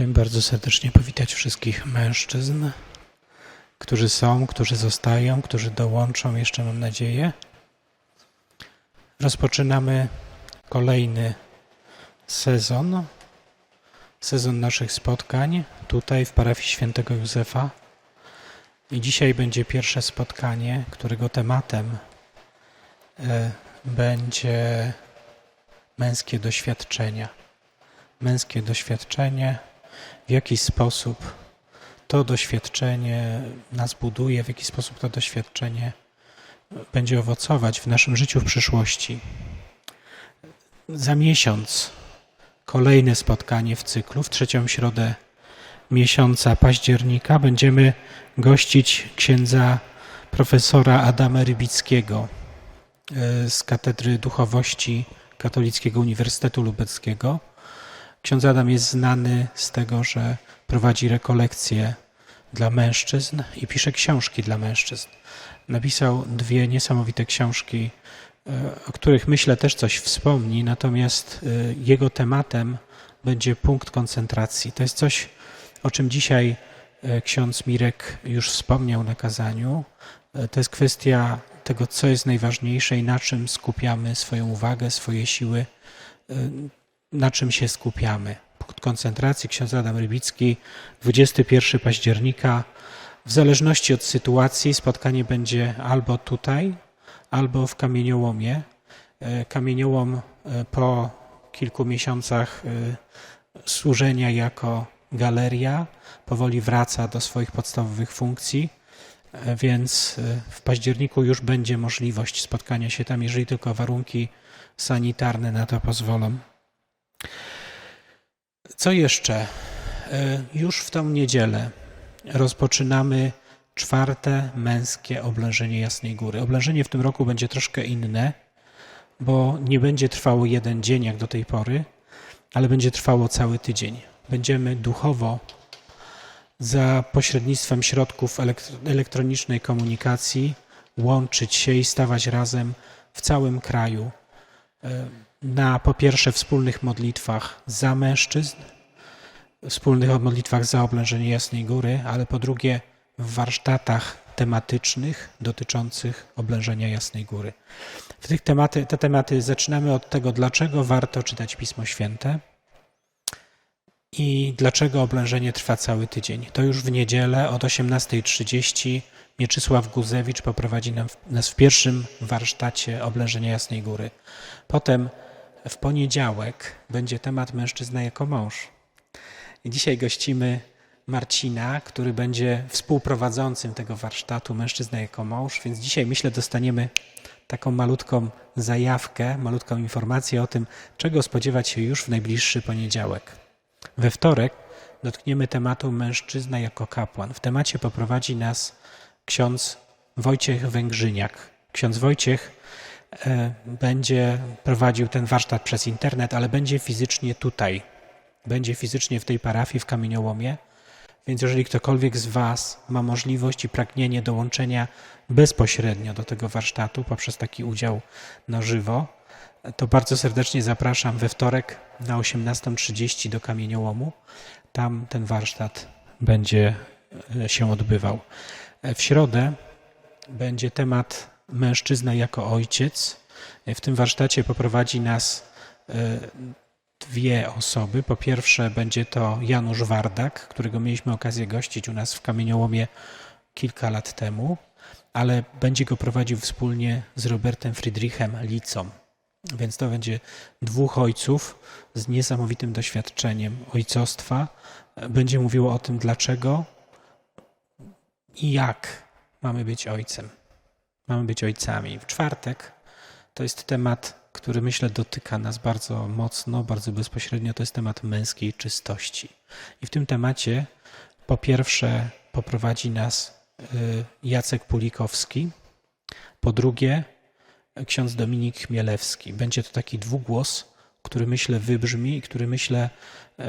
Chciałem bardzo serdecznie powitać wszystkich mężczyzn, którzy są, którzy zostają, którzy dołączą jeszcze, mam nadzieję. Rozpoczynamy kolejny sezon, sezon naszych spotkań tutaj w parafii świętego Józefa. I dzisiaj będzie pierwsze spotkanie, którego tematem e, będzie męskie doświadczenia. Męskie doświadczenie, w jaki sposób to doświadczenie nas buduje, w jaki sposób to doświadczenie będzie owocować w naszym życiu w przyszłości. Za miesiąc kolejne spotkanie w cyklu, w trzecią środę miesiąca października będziemy gościć księdza profesora Adama Rybickiego e, z Katedry Duchowości Katolickiego Uniwersytetu Lubeckiego. Ksiądz Adam jest znany z tego, że prowadzi rekolekcje dla mężczyzn i pisze książki dla mężczyzn. Napisał dwie niesamowite książki, e, o których myślę też coś wspomni, natomiast e, jego tematem będzie punkt koncentracji. To jest coś, o czym dzisiaj e, ksiądz Mirek już wspomniał na kazaniu. To jest kwestia tego, co jest najważniejsze i na czym skupiamy swoją uwagę, swoje siły, na czym się skupiamy. Punkt koncentracji ksiądz Adam Rybicki, 21 października. W zależności od sytuacji spotkanie będzie albo tutaj, albo w kamieniołomie. Kamieniołom po kilku miesiącach służenia jako galeria powoli wraca do swoich podstawowych funkcji, więc w październiku już będzie możliwość spotkania się tam, jeżeli tylko warunki sanitarne na to pozwolą. Co jeszcze? Już w tą niedzielę rozpoczynamy czwarte męskie oblężenie Jasnej Góry. Oblężenie w tym roku będzie troszkę inne, bo nie będzie trwało jeden dzień jak do tej pory, ale będzie trwało cały tydzień. Będziemy duchowo za pośrednictwem środków elektronicznej komunikacji łączyć się i stawać razem w całym kraju na po pierwsze wspólnych modlitwach za mężczyzn, wspólnych modlitwach za oblężenie Jasnej Góry, ale po drugie w warsztatach tematycznych dotyczących oblężenia Jasnej Góry. W tych tematy, te tematy zaczynamy od tego, dlaczego warto czytać Pismo Święte i dlaczego oblężenie trwa cały tydzień. To już w niedzielę od 18.30 Mieczysław Guzewicz poprowadzi nas w pierwszym warsztacie oblężenia Jasnej Góry. Potem w poniedziałek będzie temat mężczyzna jako mąż. I dzisiaj gościmy Marcina, który będzie współprowadzącym tego warsztatu mężczyzna jako mąż, więc dzisiaj myślę dostaniemy taką malutką zajawkę, malutką informację o tym, czego spodziewać się już w najbliższy poniedziałek. We wtorek dotkniemy tematu mężczyzna jako kapłan. W temacie poprowadzi nas ksiądz Wojciech Węgrzyniak. Ksiądz Wojciech będzie prowadził ten warsztat przez internet, ale będzie fizycznie tutaj. Będzie fizycznie w tej parafii w Kamieniołomie. Więc jeżeli ktokolwiek z Was ma możliwość i pragnienie dołączenia bezpośrednio do tego warsztatu poprzez taki udział na żywo, to bardzo serdecznie zapraszam we wtorek na 18.30 do Kamieniołomu. Tam ten warsztat będzie się odbywał. W środę będzie temat mężczyzna jako ojciec. W tym warsztacie poprowadzi nas dwie osoby. Po pierwsze będzie to Janusz Wardak, którego mieliśmy okazję gościć u nas w Kamieniołomie kilka lat temu, ale będzie go prowadził wspólnie z Robertem Friedrichem Licą. Więc to będzie dwóch ojców z niesamowitym doświadczeniem ojcostwa. Będzie mówiło o tym, dlaczego i jak mamy być ojcem. Mamy być ojcami. W czwartek to jest temat, który myślę dotyka nas bardzo mocno, bardzo bezpośrednio. To jest temat męskiej czystości. I w tym temacie po pierwsze poprowadzi nas Jacek Pulikowski, po drugie ksiądz Dominik Chmielewski. Będzie to taki dwugłos, który myślę wybrzmi i który myślę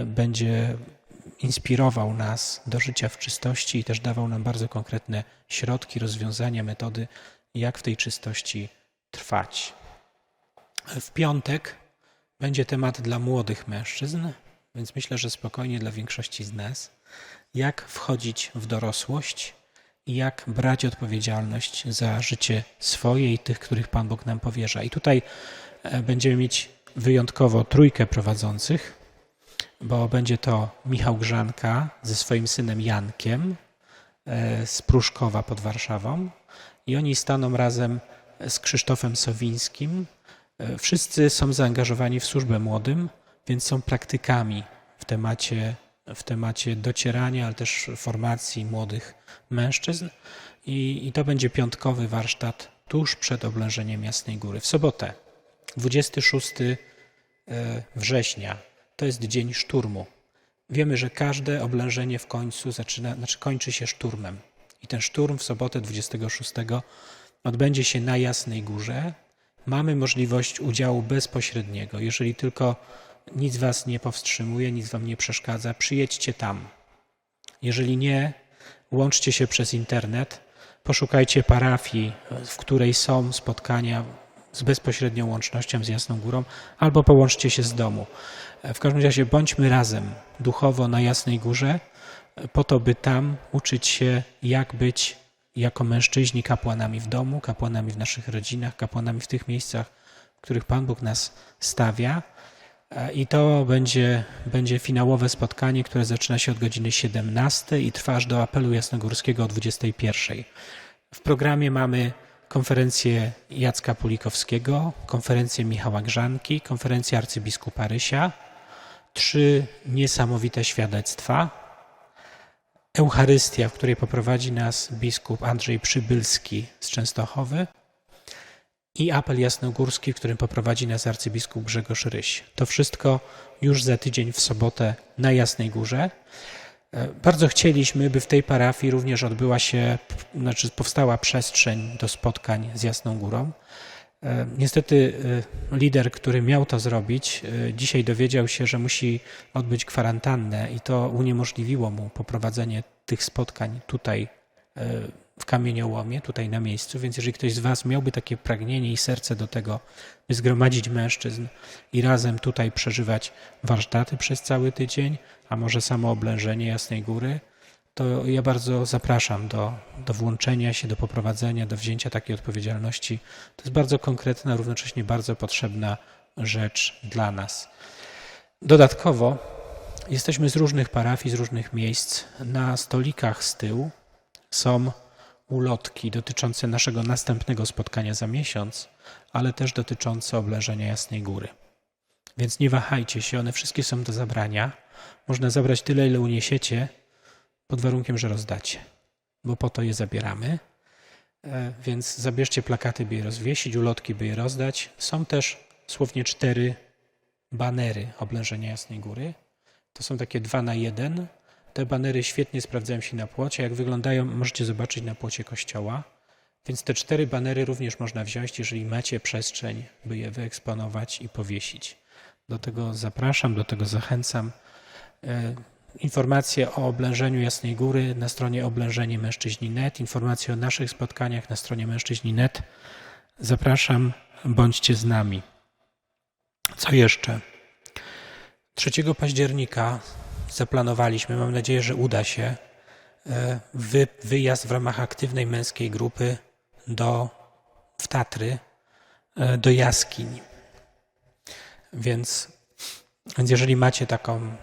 będzie inspirował nas do życia w czystości i też dawał nam bardzo konkretne środki, rozwiązania, metody, jak w tej czystości trwać. W piątek będzie temat dla młodych mężczyzn. więc myślę, że spokojnie dla większości z nas, jak wchodzić w dorosłość i jak brać odpowiedzialność za życie swoje i tych, których Pan Bóg nam powierza. I tutaj e, będziemy mieć wyjątkowo trójkę prowadzących, bo będzie to Michał Grzanka ze swoim synem Jankiem e, z Pruszkowa pod Warszawą i oni staną razem z Krzysztofem Sowińskim. E, Wszyscy są zaangażowani w służbę młodym, więc są praktykami w temacie, w temacie docierania, ale też formacji młodych mężczyzn. I, I to będzie piątkowy warsztat tuż przed oblężeniem Jasnej Góry. W sobotę, 26 e, września, to jest dzień szturmu. Wiemy, że każde oblężenie w końcu zaczyna, znaczy kończy się szturmem. I ten szturm w sobotę 26 odbędzie się na Jasnej Górze. Mamy możliwość udziału bezpośredniego. Jeżeli tylko nic was nie powstrzymuje, nic wam nie przeszkadza, przyjedźcie tam. Jeżeli nie, łączcie się przez internet, poszukajcie parafii, w której są spotkania z bezpośrednią łącznością z Jasną Górą, albo połączcie się z domu. W każdym razie bądźmy razem duchowo na Jasnej Górze, po to, by tam uczyć się, jak być jako mężczyźni kapłanami w domu, kapłanami w naszych rodzinach, kapłanami w tych miejscach, w których Pan Bóg nas stawia. E, I to będzie, będzie finałowe spotkanie, które zaczyna się od godziny 17 i trwa aż do apelu jasnogórskiego o 21. W programie mamy konferencję Jacka Pulikowskiego, konferencję Michała Grzanki, konferencję arcybiskupa Rysia, trzy niesamowite świadectwa. Eucharystia, w której poprowadzi nas biskup Andrzej Przybylski z Częstochowy i apel jasnogórski, w którym poprowadzi nas arcybiskup Grzegorz Ryś. To wszystko już za tydzień w sobotę na Jasnej Górze. E, Bardzo chcieliśmy, by w tej parafii również odbyła się, znaczy powstała przestrzeń do spotkań z Jasną Górą. E, Niestety e, lider, który miał to zrobić, e, dzisiaj dowiedział się, że musi odbyć kwarantannę i to uniemożliwiło mu poprowadzenie tych spotkań tutaj w kamieniołomie, tutaj na miejscu. Więc jeżeli ktoś z Was miałby takie pragnienie i serce do tego, by zgromadzić mężczyzn i razem tutaj przeżywać warsztaty przez cały tydzień, a może samo oblężenie Jasnej Góry, to ja bardzo zapraszam do, do włączenia się, do poprowadzenia, do wzięcia takiej odpowiedzialności. To jest bardzo konkretna, równocześnie bardzo potrzebna rzecz dla nas. Dodatkowo jesteśmy z różnych parafii, z różnych miejsc. Na stolikach z tyłu są ulotki dotyczące naszego następnego spotkania za miesiąc, ale też dotyczące oblężenia Jasnej Góry. Więc nie wahajcie się, one wszystkie są do zabrania. Można zabrać tyle, ile uniesiecie, pod warunkiem, że rozdacie, bo po to je zabieramy. E, Więc zabierzcie plakaty, by je rozwiesić, ulotki, by je rozdać. Są też słownie cztery banery oblężenia Jasnej Góry. To są takie dwa na jeden. Te banery świetnie sprawdzają się na płocie. Jak wyglądają, możecie zobaczyć na płocie kościoła. Więc te cztery banery również można wziąć, jeżeli macie przestrzeń, by je wyeksponować i powiesić. Do tego zapraszam, do tego zachęcam. Informacje o oblężeniu Jasnej Góry na stronie oblężenie mężczyźni.net, informacje o naszych spotkaniach na stronie mężczyźni.net. Zapraszam, bądźcie z nami. Co jeszcze? 3 października zaplanowaliśmy, mam nadzieję, że uda się, e, wy, wyjazd w ramach aktywnej męskiej grupy do, w Tatry, e, do jaskiń. Więc, więc jeżeli macie taką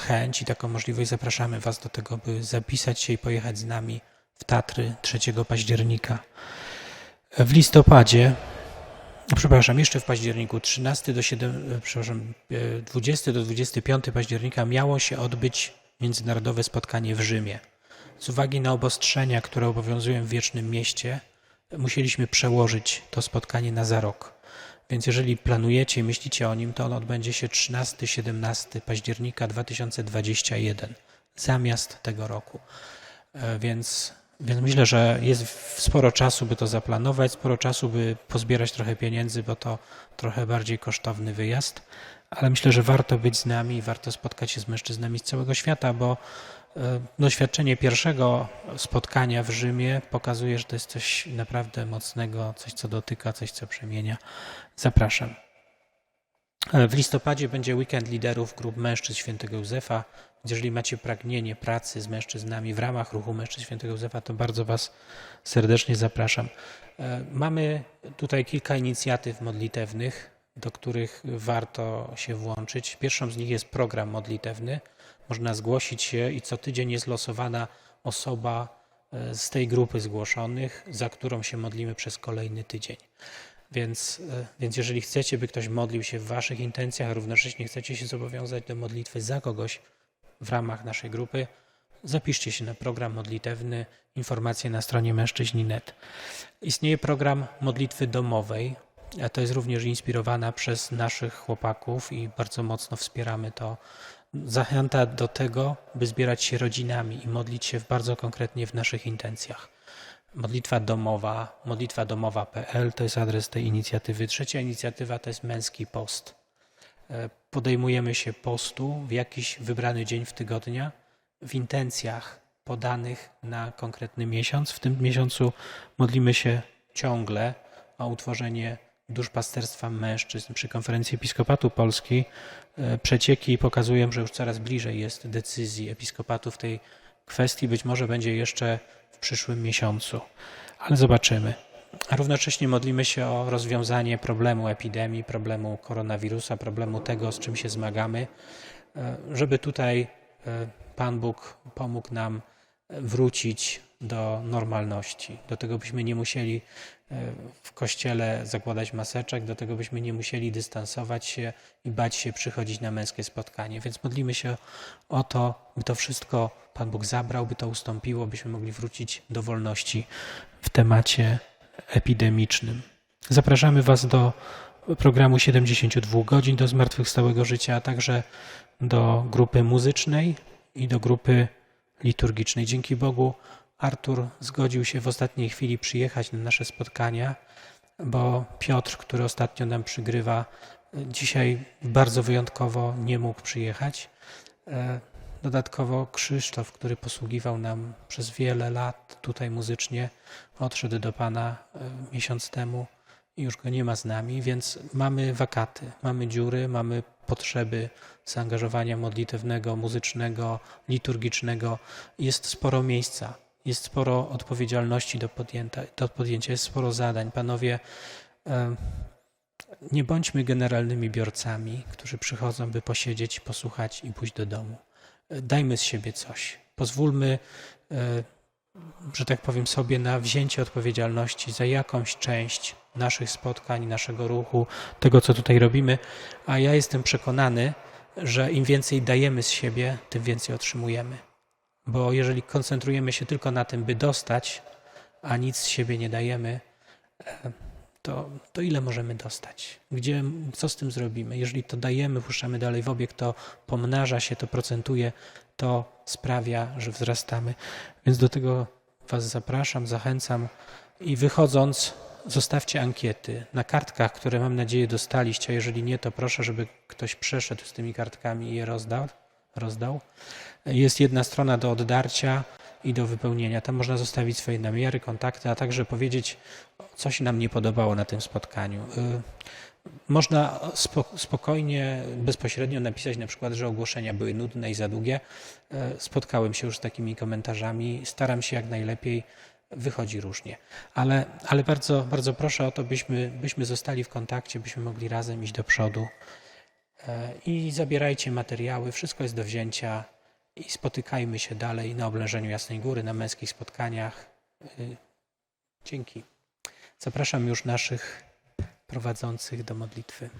chęć i taką możliwość, zapraszamy Was do tego, by zapisać się i pojechać z nami w Tatry 3 października. W listopadzie, przepraszam, jeszcze w październiku 13 do 7, e, przepraszam, e, 20 do 25 października miało się odbyć międzynarodowe spotkanie w Rzymie. Z uwagi na obostrzenia, które obowiązują w Wiecznym Mieście, musieliśmy przełożyć to spotkanie na za rok. Więc jeżeli planujecie myślicie o nim, to on odbędzie się 13-17 października 2021, zamiast tego roku. E, Więc, więc myślę, że jest sporo czasu, by to zaplanować, sporo czasu, by pozbierać trochę pieniędzy, bo to trochę bardziej kosztowny wyjazd. Ale myślę, że warto być z nami warto spotkać się z mężczyznami z całego świata, bo doświadczenie pierwszego spotkania w Rzymie pokazuje, że to jest coś naprawdę mocnego, coś co dotyka, coś co przemienia. Zapraszam. E, W listopadzie będzie weekend liderów grup mężczyzn świętego Józefa. Jeżeli macie pragnienie pracy z mężczyznami w ramach ruchu mężczyzn świętego Józefa, to bardzo Was serdecznie zapraszam. E, Mamy tutaj kilka inicjatyw modlitewnych, do których warto się włączyć. Pierwszą z nich jest program modlitewny. Można zgłosić się i co tydzień jest losowana osoba e, z tej grupy zgłoszonych, za którą się modlimy przez kolejny tydzień. Więc, e, więc jeżeli chcecie, by ktoś modlił się w Waszych intencjach, a równocześnie chcecie się zobowiązać do modlitwy za kogoś w ramach naszej grupy, zapiszcie się na program modlitewny. Informacje na stronie mężczyźni.net. Istnieje program modlitwy domowej. To jest również inspirowana przez naszych chłopaków i bardzo mocno wspieramy to. Zachęta do tego, by zbierać się rodzinami i modlić się bardzo konkretnie w naszych intencjach. Modlitwa domowa, modlitwa domowa.pl to jest adres tej inicjatywy. Trzecia inicjatywa to jest męski post. E, Podejmujemy się postu w jakiś wybrany dzień w tygodnia w intencjach podanych na konkretny miesiąc. W tym miesiącu modlimy się ciągle o utworzenie duszpasterstwa mężczyzn. Przy konferencji Episkopatu Polski e, przecieki pokazują, że już coraz bliżej jest decyzji Episkopatu w tej kwestii. Być może będzie jeszcze w przyszłym miesiącu, ale zobaczymy. A równocześnie modlimy się o rozwiązanie problemu epidemii, problemu koronawirusa, problemu tego, z czym się zmagamy, e, żeby tutaj e, Pan Bóg pomógł nam wrócić do normalności, do tego byśmy nie musieli e, w kościele zakładać maseczek, do tego byśmy nie musieli dystansować się i bać się przychodzić na męskie spotkanie. Więc modlimy się o to, by to wszystko Pan Bóg zabrał, by to ustąpiło, byśmy mogli wrócić do wolności w temacie epidemicznym. Zapraszamy Was do programu 72 godzin do zmartwychwstałego życia, a także do grupy muzycznej i do grupy liturgicznej. Dzięki Bogu Artur zgodził się w ostatniej chwili przyjechać na nasze spotkania, bo Piotr, który ostatnio nam przygrywa, dzisiaj bardzo wyjątkowo nie mógł przyjechać. E, Dodatkowo Krzysztof, który posługiwał nam przez wiele lat tutaj muzycznie, odszedł do Pana e, miesiąc temu i już go nie ma z nami, więc mamy wakaty, mamy dziury, mamy potrzeby zaangażowania modlitewnego, muzycznego, liturgicznego. Jest sporo miejsca, jest sporo odpowiedzialności do, podjęta, do podjęcia, jest sporo zadań. Panowie, nie bądźmy generalnymi biorcami, którzy przychodzą, by posiedzieć, posłuchać i pójść do domu. E, Dajmy z siebie coś. Pozwólmy, e, że tak powiem sobie, na wzięcie odpowiedzialności za jakąś część naszych spotkań, naszego ruchu, tego, co tutaj robimy. A ja jestem przekonany, że im więcej dajemy z siebie, tym więcej otrzymujemy. Bo jeżeli koncentrujemy się tylko na tym, by dostać, a nic z siebie nie dajemy, e, to, to ile możemy dostać? Gdzie, co z tym zrobimy? Jeżeli to dajemy, puszczamy dalej w obieg, to pomnaża się, to procentuje, to sprawia, że wzrastamy. Więc do tego Was zapraszam, zachęcam i wychodząc, zostawcie ankiety na kartkach, które mam nadzieję dostaliście, a jeżeli nie, to proszę, żeby ktoś przeszedł z tymi kartkami i je rozdał. rozdał. Jest jedna strona do oddarcia i do wypełnienia. Tam można zostawić swoje namiary, kontakty, a także powiedzieć, co się nam nie podobało na tym spotkaniu. Y, Można spo- spokojnie, bezpośrednio napisać na przykład, że ogłoszenia były nudne i za długie. Y, Spotkałem się już z takimi komentarzami. Staram się jak najlepiej. Wychodzi różnie. Ale, ale bardzo, bardzo proszę o to, byśmy, byśmy zostali w kontakcie, byśmy mogli razem iść do przodu. E, I zabierajcie materiały, wszystko jest do wzięcia i spotykajmy się dalej na oblężeniu Jasnej Góry, na męskich spotkaniach. Y, Dzięki. Zapraszam już naszych prowadzących do modlitwy.